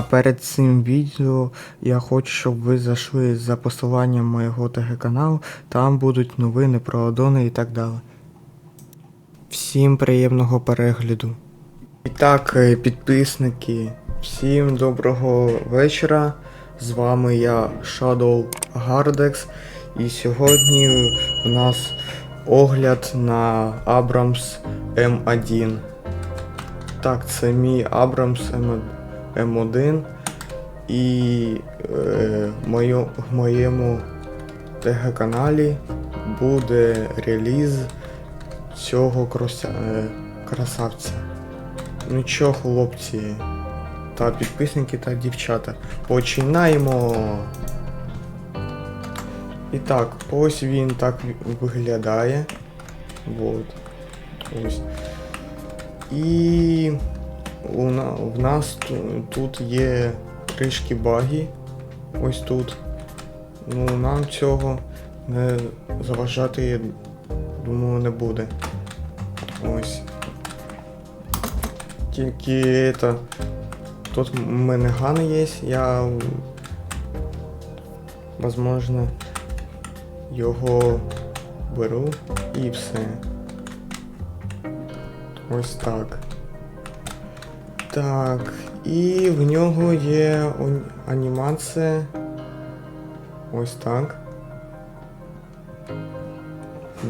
А перед цим відео я хочу, щоб ви зайшли за посиланням моєго ТГ каналу, там будуть новини про адони і так далі. Всім приємного перегляду. І так, е, підписники, всім доброго вечора. З вами я Shadow Gardex. І сьогодні у нас огляд на Abrams M1. Так, це мій Abrams M1. М1 і е, моє, моєму ТГ-каналі буде реліз цього крося, е, красавця. Ну чо, хлопці та підписники та дівчата. Починаємо! І так, ось він так виглядає. Вот. Ось. І у в нас тут є трішки баги. Ось тут. Ну, нам цього не заважати, думаю, не буде. Ось. Тільки это. Тут у мене ган є, я возможно його беру і все. Ось так. Так, і в нього є анімація. Ось так.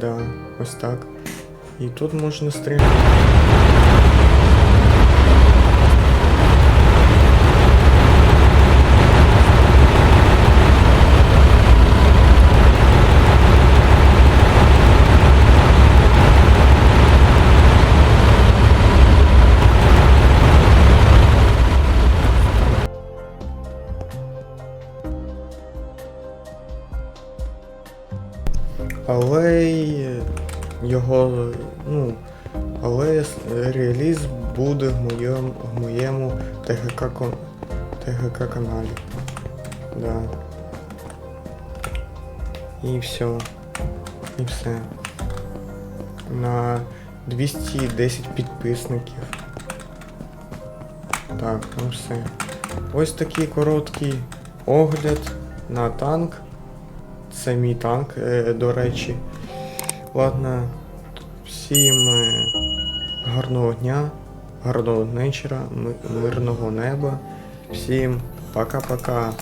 Да, ось так. І тут можна стріляти. Але його, ну, але реліз буде в моєму, в моєму ТГК, ТГК каналі. Да. І все. І все. На 210 підписників. Так, ну все. Ось такий короткий огляд на танк. Це мій танк, е, до речі. Ладно, всім е, гарного дня, гарного вечора, мирного неба. Всім пока-пока.